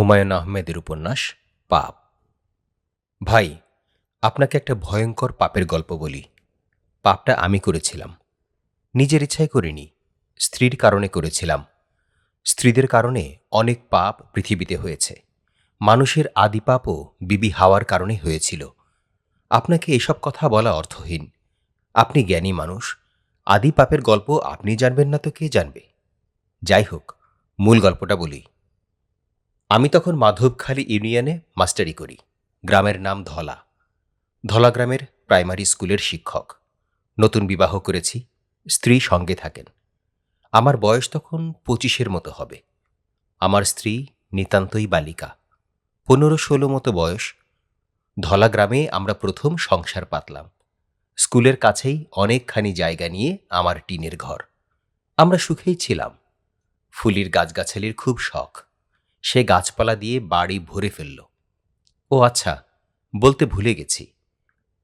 হুমায়ুন আহমেদের উপন্যাস, পাপ। ভাই, আপনাকে একটা ভয়ঙ্কর পাপের গল্প বলি। পাপটা আমি করেছিলাম। নিজের ইচ্ছায় করিনি, স্ত্রীর কারণে করেছিলাম। স্ত্রীদের কারণে অনেক পাপ পৃথিবীতে হয়েছে। মানুষের আদি পাপও বিবি হাওয়ার কারণে হয়েছিল। আপনাকে এসব কথা বলা অর্থহীন। আপনি জ্ঞানী মানুষ। আদি পাপের গল্প আপনি জানবেন না তো কে জানবে? যাই হোক, মূল গল্পটা বলি। আমি তখন মাধবখালী ইউনিয়নে মাস্টারি করি। গ্রামের নাম ধলা। ধলা গ্রামের প্রাইমারি স্কুলের শিক্ষক। নতুন বিবাহ করেছি, স্ত্রী সঙ্গে থাকেন। আমার বয়স তখন পঁচিশের মতো হবে। আমার স্ত্রী নিতান্তই বালিকা। পনেরো ষোলো মতো বয়স। ধলা গ্রামে আমরা প্রথম সংসার পাতলাম। স্কুলের কাছেই অনেকখানি জায়গা নিয়ে আমার টিনের ঘর। আমরা সুখেই ছিলাম। ফুলির গাছগাছালির খুব শখ। সে গাছপালা দিয়ে বাড়ি ভরে ফেলল। ও আচ্ছা বলতে ভুলে গেছি।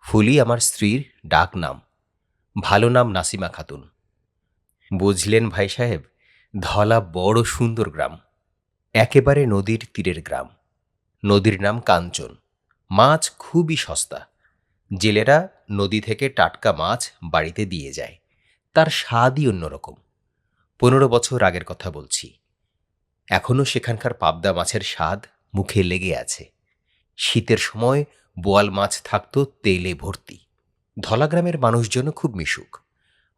ফুলি আমার স্ত্রীর ডাক নাম। ভালো নাম নাসিমা খাতুন। বুঝলেন ভাই সাহেব, ধলা বড় সুন্দর গ্রাম। একেবারে নদীর তীরের গ্রাম। নদীর নাম কাঞ্চন। মাছ খুবই সস্তা। জেলেরা নদী থেকে টাটকা মাছ বাড়িতে দিয়ে যায়। তার স্বাদই অন্যরকম। পনেরো বছর আগের কথা বলছি। এখনও সেখানকার পাবদা মাছের স্বাদ মুখে লেগে আছে। শীতের সময় বোয়াল মাছ থাকতো তেলে ভর্তি। ধলাগ্রামের মানুষজন খুব মিশুক।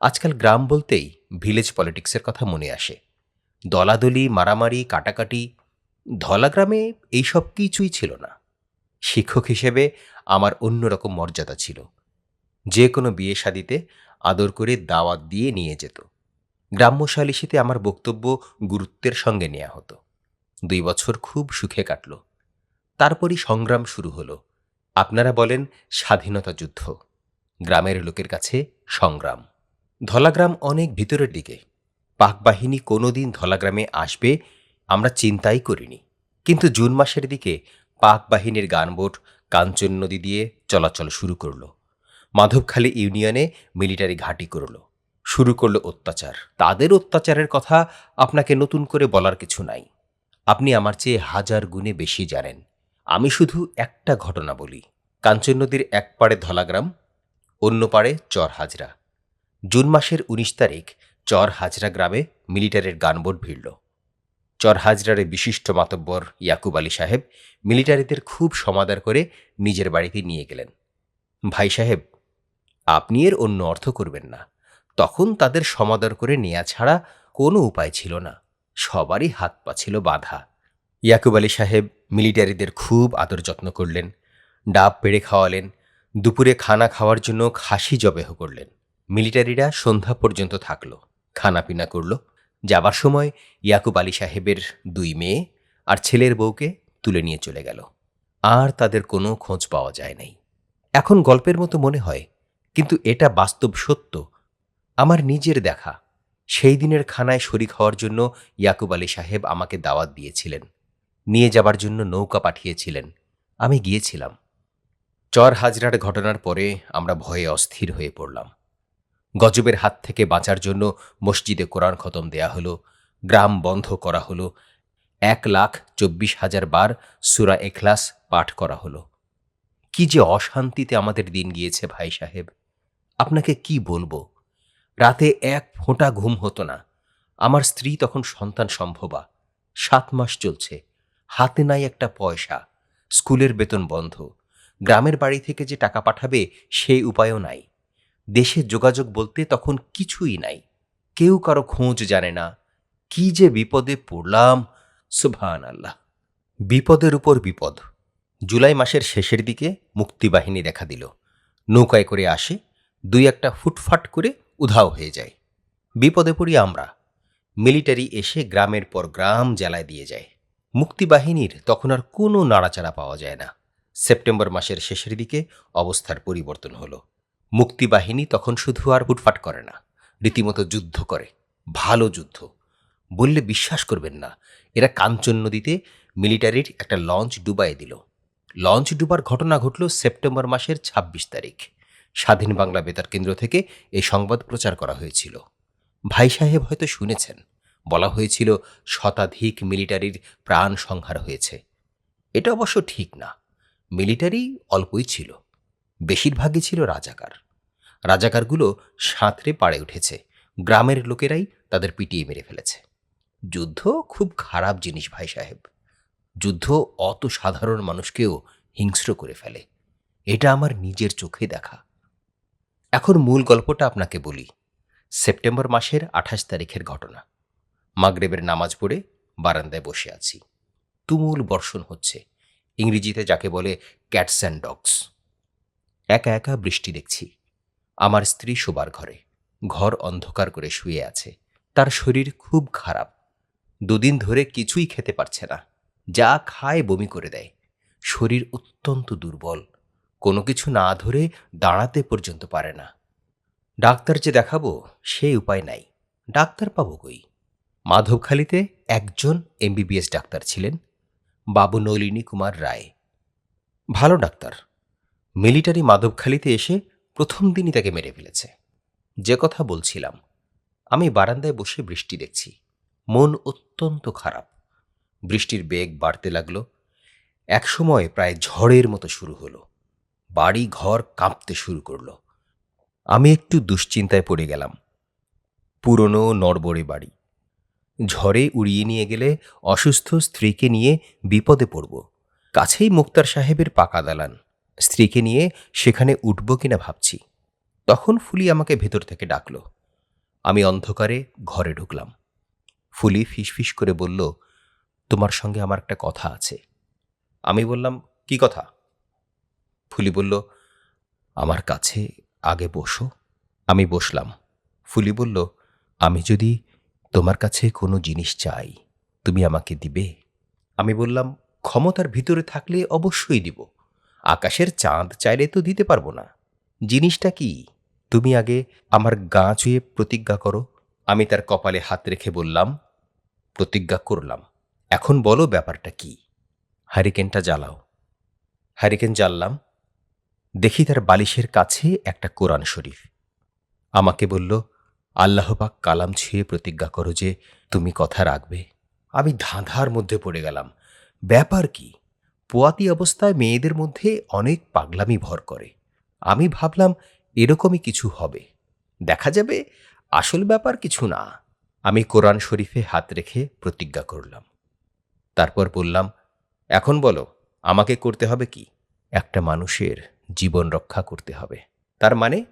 আজকাল গ্রাম বলতেই ভিলেজ পলিটিক্সের কথা মনে আসে। দলাদলি, মারামারি, কাটাকাটি, ধলাগ্রামে এইসব কিছুই ছিল না। শিক্ষক হিসেবে আমার অন্যরকম মর্যাদা ছিল। যে কোনো বিয়ে শাদিতে আদর করে দাওয়াত দিয়ে নিয়ে যেত। গ্রাম্য সালিসিতে আমার বক্তব্য গুরুত্বের সঙ্গে নেওয়া হতো। দুই বছর খুব সুখে কাটল। তারপরই সংগ্রাম শুরু হলো। আপনারা বলেন, স্বাধীনতা যুদ্ধ। গ্রামের লোকের কাছে সংগ্রাম। ধলাগ্রাম অনেক ভিতরের দিকে। পাক বাহিনী কোনোদিন ধলাগ্রামে আসবে, আমরা চিন্তাই করিনি। কিন্তু জুন মাসের দিকে পাক বাহিনীর গানবোট কাঞ্চন নদী দিয়ে চলাচল শুরু করল। মাধবখালী ইউনিয়নে মিলিটারি ঘাঁটি করল। শুরু করল অত্যাচার। তাদের অত্যাচারের কথা আপনাকে নতুন করে বলার কিছু নাই। আপনি আমার চেয়ে হাজার গুণে বেশি জানেন। আমি শুধু একটা ঘটনা বলি। কাঞ্চন নদীর এক পাড়ে ধলাগ্রাম, অন্য পাড়ে চর হাজরা। জুন মাসের উনিশ তারিখ চর হাজরা গ্রামে মিলিটারির গানবোট ভিড়ল। চর হাজরার বিশিষ্ট মাতব্বর ইয়াকুব আলী সাহেব মিলিটারিদের খুব সমাদার করে নিজের বাড়িতে নিয়ে গেলেন। ভাই সাহেব, আপনি এর অন্য অর্থ করবেন না। তখন তাদের সমাদর করে নেয়া ছাড়া কোনো উপায় ছিল না। সবারই হাত পা ছিল বাধা। ইয়াকুব আলী সাহেব মিলিটারিদের খুব আদর যত্ন করলেন, ডাব পেড়ে খাওয়ালেন, দুপুরে খানা খাওয়ার জন্য খাসি জবেহ করলেন। মিলিটারিরা সন্ধ্যা পর্যন্ত থাকল খানাপিনা করল। যাবার সময় ইয়াকুব আলী সাহেবের দুই মেয়ে আর ছেলের বউকে তুলে নিয়ে চলে গেল। আর তাদের কোনো খোঁজ পাওয়া যায় নাই। এখন গল্পের মতো মনে হয়, কিন্তু এটা বাস্তব সত্য আমার নিজের দেখা। সেই দিনের খানায় শরিক হওয়ার জন্য ইয়াকুব আলী সাহেব আমাকে দাওয়াত দিয়েছিলেন। নিয়ে যাবার জন্য নৌকা পাঠিয়েছিলেন। আমি গিয়েছিলাম। চর হাজরার ঘটনার পরে আমরা ভয়ে অস্থির হয়ে পড়লাম। গজবের হাত থেকে বাঁচার জন্য মসজিদে কোরআন খতম দেয়া হলো, গ্রাম বন্ধ করা হলো, এক লাখ চব্বিশ হাজার বার সুরা এখলাস পাঠ করা হলো। কি যে অশান্তিতে আমাদের দিন গিয়েছে ভাই সাহেব। আপনাকে কি বলব? রাতে এক ফোঁটা ঘুম হতো না। আমার স্ত্রী তখন সন্তান সম্ভবা। সাত মাস চলছে। হাতে নাই একটা পয়সা। স্কুলের বেতন বন্ধ। গ্রামের বাড়ি থেকে যে টাকা পাঠাবে, সেই উপায়ও নাই। দেশে যোগাযোগ বলতে তখন কিছুই নাই। কেউ কারও খোঁজ জানে না। কি যে বিপদে পড়লাম সুভান আল্লাহ বিপদের উপর বিপদ। জুলাই মাসের শেষের দিকে মুক্তিবাহিনী দেখা দিল। নৌকায় করে আসে, দুই একটা ফুটফাট করে উধাও হয়ে যায়। বিপদে পড়ি আমরা। মিলিটারি এসে গ্রামের পর গ্রাম জ্বালায় দিয়ে যায়। মুক্তিবাহিনীর তখন আর কোনো নাড়াচাড়া পাওয়া যায় না। সেপ্টেম্বর মাসের শেষের দিকে অবস্থার পরিবর্তন হলো। মুক্তিবাহিনী তখন শুধু আর ফুটফাট করে না, রীতিমতো যুদ্ধ করে। ভালো যুদ্ধ। বললে বিশ্বাস করবেন না, এরা কাঞ্চন নদীতে মিলিটারির একটা লঞ্চ ডুবাই দিল। লঞ্চ ডুবার ঘটনা ঘটল সেপ্টেম্বর মাসের ২৬ তারিখ। স্বাধীন বাংলা বেতার কেন্দ্র থেকে এই সংবাদ প্রচার করা হয়েছিল। ভাই সাহেব হয়তো শুনেছেন, বলা হয়েছিল শতাধিক মিলিটারির প্রাণ সংহার হয়েছে। এটা অবশ্য ঠিক না, মিলিটারি অল্পই ছিল, বেশিরভাগই ছিল রাজাকার। রাজাকারগুলো সাঁতরে পাড়ে উঠেছে, গ্রামের লোকেরাই তাদের পিটিয়ে মেরে ফেলেছে। যুদ্ধ খুব খারাপ জিনিস ভাই সাহেব, যুদ্ধ অত সাধারণ মানুষকেও হিংস্র করে ফেলে। এটা আমার নিজের চোখে দেখা। এখন মূল গল্পটা আপনাকে বলি। সেপ্টেম্বর মাসের আঠাশ তারিখের ঘটনা। মাগরেবের নামাজ পড়ে বারান্দায় বসে আছি। তুমুল বর্ষণ হচ্ছে। ইংরেজিতে যাকে বলে ক্যাটস অ্যান্ড ডগস। একা একা বৃষ্টি দেখছি। আমার স্ত্রী শোবার ঘরে। ঘর অন্ধকার করে শুয়ে আছে। তার শরীর খুব খারাপ। দুদিন ধরে কিছুই খেতে পারছে না। যা খায় বমি করে দেয়। শরীর অত্যন্ত দুর্বল। কোনো কিছু না ধরে দাঁড়াতে পর্যন্ত পারে না। ডাক্তার যে দেখাবো সে উপায় নাই। ডাক্তার পাবো কই? মাধবখালীতে একজন এমবিবিএস ডাক্তার ছিলেন বাবু নলিনী কুমার রায়। ভালো ডাক্তার। মিলিটারি মাধবখালীতে এসে প্রথম দিনই তাকে মেরে ফেলেছে। যে কথা বলছিলাম, আমি বারান্দায় বসে বৃষ্টি দেখছি। মন অত্যন্ত খারাপ। বৃষ্টির বেগ বাড়তে লাগল। একসময় প্রায় ঝড়ের মতো শুরু হলো। বাড়ি ঘর কাঁপতে শুরু করল। আমি একটু দুশ্চিন্তায় পড়ে গেলাম। পুরনো নড়বড়ে বাড়ি। ঝড়ে উড়িয়ে নিয়ে গেলে অসুস্থ স্ত্রীকে নিয়ে বিপদে পড়ব। কাছেই মুক্তার সাহেবের পাকা দালান। স্ত্রীকে নিয়ে সেখানে উঠব কিনা ভাবছি। তখন ফুলি আমাকে ভেতর থেকে ডাকল। আমি অন্ধকারে ঘরে ঢুকলাম। ফুলি ফিসফিস করে বলল, তোমার সঙ্গে আমার একটা কথা আছে। আমি বললাম, কি কথা? ফুলি বলল, আমার কাছে আগে বসো। আমি বসলাম। ফুলি বলল, আমি যদি তোমার কাছে কোনো জিনিস চাই, তুমি আমাকে দিবে? আমি বললাম, ক্ষমতার ভিতরে থাকলে অবশ্যই দিব। আকাশের চাঁদ চাইলে তো দিতে পারব না। জিনিসটা কি? তুমি আগে আমার গা চুয়ে প্রতিজ্ঞা করো। আমি তার কপালে হাত রেখে বললাম, প্রতিজ্ঞা করলাম। এখন বলো ব্যাপারটা কি? হারিকেনটা জ্বালাও। হারিকেন জ্বাললাম। দেখি তার বালিশের কাছে একটা কোরআন শরীফ। আমাকে বলল আল্লাহপাক কালাম ছুঁয়ে প্রতিজ্ঞা করো যে তুমি কথা রাখবে। আমি ধাঁধার মধ্যে পড়ে গেলাম। ব্যাপার কি? পোয়াতি অবস্থায় মেয়েদের মধ্যে অনেক পাগলামি ভর করে। আমি ভাবলাম, এরকমই কিছু হবে। দেখা যাবে, আসল ব্যাপার কিছু না। আমি কোরআন শরীফে হাত রেখে প্রতিজ্ঞা করলাম। তারপর বললাম, এখন বলো, আমাকে করতে হবে কি? একটা মানুষের জীবন রক্ষা করতে হবে। তার মানে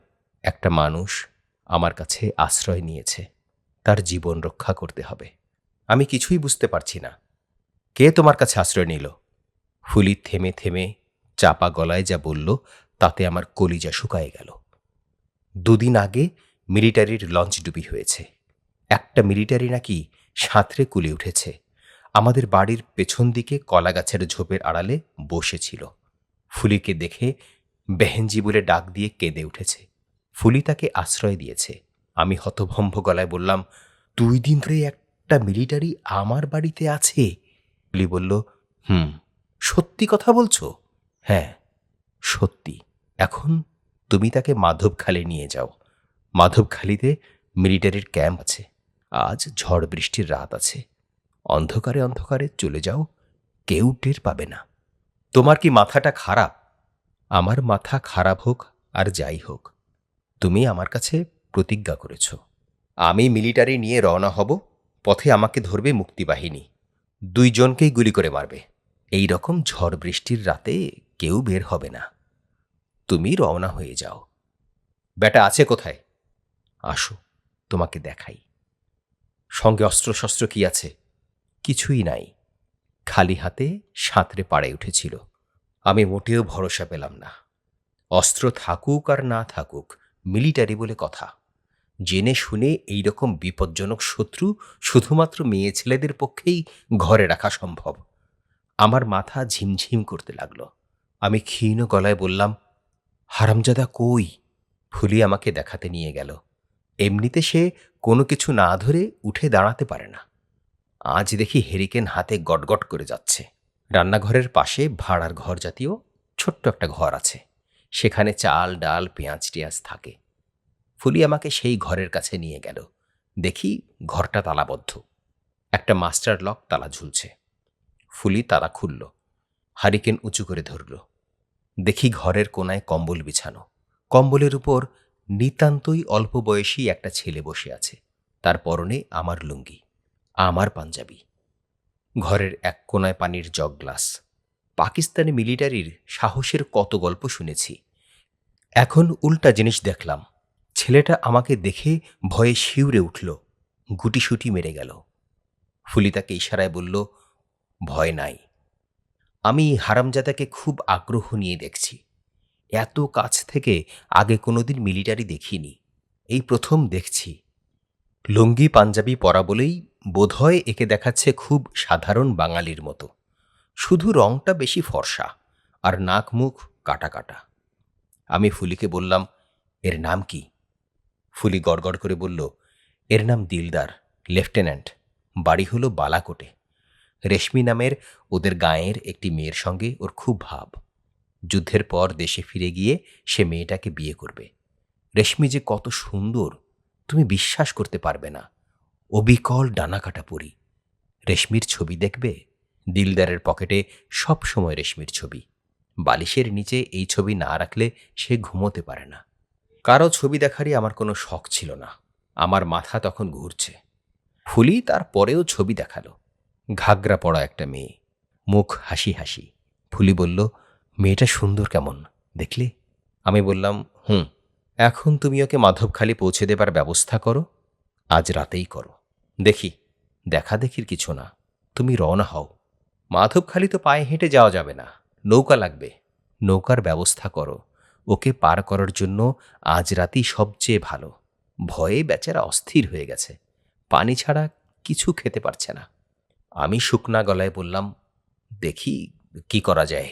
একটা মানুষ আমার কাছে আশ্রয় নিয়েছে। তার জীবন রক্ষা করতে হবে। আমি কিছুই বুঝতে পারছি না। কে তোমার কাছে আশ্রয় নিল? ফুলি থেমে থেমে চাপা গলায় যা বলল, তাতে আমার কলিজা শুকায় গেল। দুদিন আগে মিলিটারির লঞ্চ ডুবি হয়েছে। একটা মিলিটারি নাকি সাঁতরে কুলে উঠেছে। আমাদের বাড়ির পেছন দিকে কলাগাছের ঝোপের আড়ালে বসেছিল। ফুলিকে দেখে বেহেনজি বলে ডাক দিয়ে কেঁদে উঠেছে। ফুলি তাকে আশ্রয় দিয়েছে। আমি হতভম্ব গলায় বললাম, দুই দিন ধরে একটা মিলিটারি আমার বাড়িতে আছে? ফুলি বলল, হুম, সত্যি কথা বলছো? হ্যাঁ সত্যি। এখন তুমি তাকে মাধবখালে নিয়ে যাও। মাধবখালিতে মিলিটারির ক্যাম্প আছে। আজ ঝড় বৃষ্টির রাত আছে। অন্ধকারে অন্ধকারে চলে যাও, কেউ টের পাবে না। তোমার কি মাথাটা খারাপ? আমার মাথা খারাপ হোক আর যাই হোক, তুমি আমার কাছে প্রতিজ্ঞা করেছ। আমি মিলিটারি নিয়ে রওনা হব, পথে আমাকে ধরবে মুক্তিবাহিনী। দুইজনকেই গুলি করে মারবে। এই রকম ঝড় বৃষ্টির রাতে কেউ বের হবে না। তুমি রওনা হয়ে যাও। বেটা আছে কোথায়? আসো, তোমাকে দেখাই। সঙ্গে অস্ত্রশস্ত্র কি আছে? কিছুই নাই। খালি হাতে সাঁতরে পাড়ে উঠেছিল। আমি মোটেও ভরসা পেলাম না। অস্ত্র থাকুক আর না থাকুক, মিলিটারি বলে কথা। জেনে শুনে এই রকম বিপজ্জনক শত্রু শুধুমাত্র মেয়ে ছেলেদের পক্ষেই ঘরে রাখা সম্ভব। আমার মাথা ঝিমঝিম করতে লাগল। আমি ক্ষীণ গলায় বললাম, হারামজাদা কই? ফুলি আমাকে দেখাতে নিয়ে গেল। এমনিতে সে কোনো কিছু না ধরে উঠে দাঁড়াতে পারে না। আজ দেখি হেরিকেন হাতে গটগট করে যাচ্ছে। রান্নাঘরের পাশে ভাড়ার ঘর জাতীয় ছোট্ট একটা ঘর আছে। সেখানে চাল, ডাল, পেঁয়াজ, টিয়াজ থাকে। ফুলি আমাকে সেই ঘরের কাছে নিয়ে গেল। দেখি ঘরটা তালাবদ্ধ। একটা মাস্টার লক তালা ঝুলছে। ফুলি তালা খুলল। হারিকেন উঁচু করে ধরল। দেখি ঘরের কোনায় কম্বল বিছানো। কম্বলের উপর নিতান্তই অল্প বয়সী একটা ছেলে বসে আছে। তার পরনে আমার লুঙ্গি, আমার পাঞ্জাবি। ঘরের এক কোনায় পানির জগ গ্লাস। পাকিস্তানি মিলিটারির সাহসের কত গল্প শুনেছি। এখন উল্টা জিনিস দেখলাম। ছেলেটা আমাকে দেখে ভয়ে শিউরে উঠল। গুটিসুটি মেরে গেল। ফুলি তাকে ইশারায় বলল, ভয় নাই। আমি হারামজাদাকে খুব আগ্রহ নিয়ে দেখছি। এত কাছ থেকে আগে কোনোদিন মিলিটারি দেখিনি। এই প্রথম দেখছি। লুঙ্গি পাঞ্জাবি পরা বলেই বোধহয় একে দেখাচ্ছে খুব সাধারণ বাঙালির মতো। শুধু রংটা বেশি ফর্সা আর নাক মুখ কাটা কাটা। আমি ফুলিকে বললাম, এর নাম কি? ফুলি গড়গড় করে বলল, এর নাম দিলদার, লেফটেন্যান্ট। বাড়ি হলো বালাকোটে। রেশমি নামের ওদের গাঁয়ের একটি মেয়ের সঙ্গে ওর খুব ভাব। যুদ্ধের পর দেশে ফিরে গিয়ে সে মেয়েটাকে বিয়ে করবে। রেশমি যে কত সুন্দর তুমি বিশ্বাস করতে পারবে না। অবিকল ডানাকাটা পরি। রেশমির ছবি দেখবে? দিলদারের পকেটে সব সময় রেশমির ছবি। বালিশের নিচে এই ছবি না রাখলে সে ঘুমোতে পারে না। কারও ছবি দেখারই আমার কোনো শখ ছিল না। আমার মাথা তখন ঘুরছে। ফুলি তার পরেও ছবি দেখাল। ঘাগরা পড়া একটা মেয়ে। মুখ হাসি হাসি। ফুলি বলল, মেয়েটা সুন্দর কেমন? দেখলে? আমি বললাম, হুম। এখন তুমি ওকে মাধবখালি পৌঁছে দেবার ব্যবস্থা করো, আজ রাতেই করো। দেখি দেখা দেখির কিছু না, তুমি রওনা হও। মাধবখালি তো পায়ে হেঁটে যাওয়া যাবে না, নৌকা লাগবে। নৌকার ব্যবস্থা করো, ওকে পার করার জন্য আজ রাতেই সবচেয়ে ভালো। ভয়ে বেচারা অস্থির হয়ে গেছে, পানি ছাড়া কিছু খেতে পারছে না। আমি শুকনা গলায় বললাম, দেখি কি করা যায়।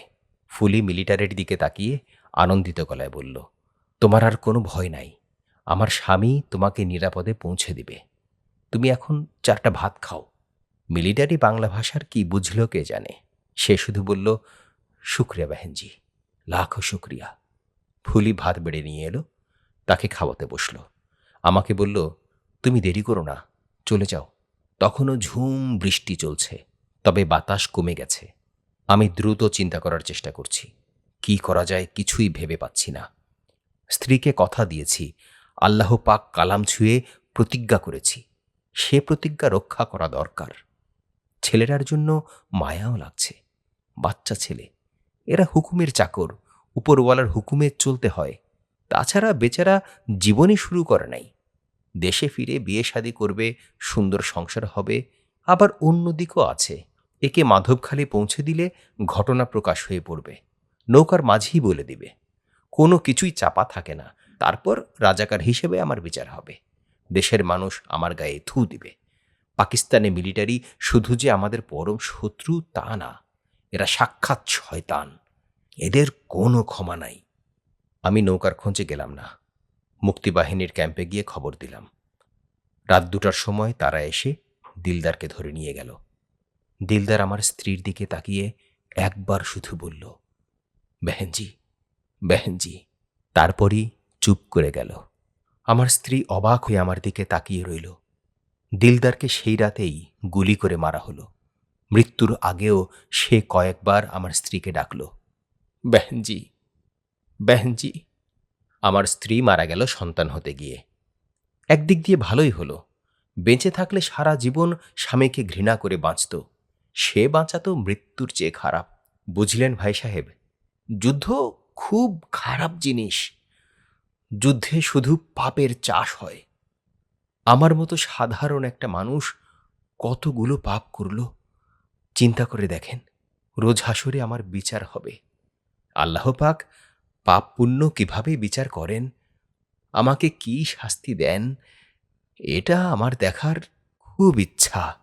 ফুলি মিলিটারির দিকে তাকিয়ে আনন্দিত গলায় বলল তোমার আর কোনো ভয় নাই। আমার স্বামী তোমাকে নিরাপদে পৌঁছে দিবে। তুমি এখন চারটা ভাত খাও। মিলিটারি বাংলা ভাষার কি বুঝলো কে জানে? সে শুধু বলল, শুক্রিয়া বেহেনজি, লাখো শুক্রিয়া। ফুলি ভাত বেড়ে নিয়ে এলো, তাকে খাওয়াতে বসল। আমাকে বলল, তুমি দেরি করো না, চলে যাও। তখনও ঝুম বৃষ্টি চলছে, তবে বাতাস কমে গেছে। আমি দ্রুত চিন্তা করার চেষ্টা করছি। কি করা যায় কিছুই ভেবে পাচ্ছি না। স্ত্রীকে কথা দিয়েছি। আল্লাহ পাক কালাম ছুঁয়ে প্রতিজ্ঞা করেছি। সে প্রতিজ্ঞা রক্ষা করা দরকার। ছেলেটার জন্য মায়াও লাগছে। বাচ্চা ছেলে। এরা হুকুমের চাকর। উপরওয়ালার হুকুমে চলতে হয়। তাছাড়া বেচারা জীবনই শুরু করে নাই। দেশে ফিরে বিয়ে শাদী করবে, সুন্দর সংসার হবে, আবার অন্য দিকও আছে। একে মাধবখালি পৌঁছে দিলে ঘটনা প্রকাশ হয়ে পড়বে। নৌকার মাঝেই বলে দিবে। কোনো কিছুই চাপা থাকে না। তারপর রাজাকার হিসেবে আমার বিচার হবে। দেশের মানুষ আমার গায়ে থু দিবে। পাকিস্তানে মিলিটারি শুধু যে আমাদের পরম শত্রু তা না, এরা সাক্ষাৎ শয়তান। এদের কোনো ক্ষমা নাই। আমি নৌকার খোঁজে গেলাম না। মুক্তিবাহিনীর ক্যাম্পে গিয়ে খবর দিলাম। রাত দুটার সময় তারা এসে দিলদারকে ধরে নিয়ে গেল। দিলদার আমার স্ত্রীর দিকে তাকিয়ে একবার শুধু বলল, বেহেনজি বেহেনজি তারপরই চুপ করে গেল। আমার স্ত্রী অবাক হয়ে আমার দিকে তাকিয়ে রইল। দিলদারকে সেই রাতেই গুলি করে মারা হলো। মৃত্যুর আগেও সে কয়েকবার আমার স্ত্রীকে ডাকল। বেহেনজি বেহেনজি আমার স্ত্রী মারা গেল সন্তান হতে গিয়ে। একদিক দিয়ে ভালোই হলো। বেঁচে থাকলে সারা জীবন স্বামীকে ঘৃণা করে বাঁচত। সে বাঁচাতো মৃত্যুর চেয়ে খারাপ। বুঝলেন ভাই সাহেব, যুদ্ধ খুব খারাপ জিনিস। যুদ্ধে শুধু পাপের চাষ হয়। আমার মতো সাধারণ একটা মানুষ কতগুলো পাপ করল? চিন্তা করে দেখেন, রোজ হাসরে আমার বিচার হবে। আল্লাহ পাক পাপ পুণ্য কীভাবে বিচার করেন? আমাকে কি শাস্তি দেন? এটা আমার দেখার খুব ইচ্ছা।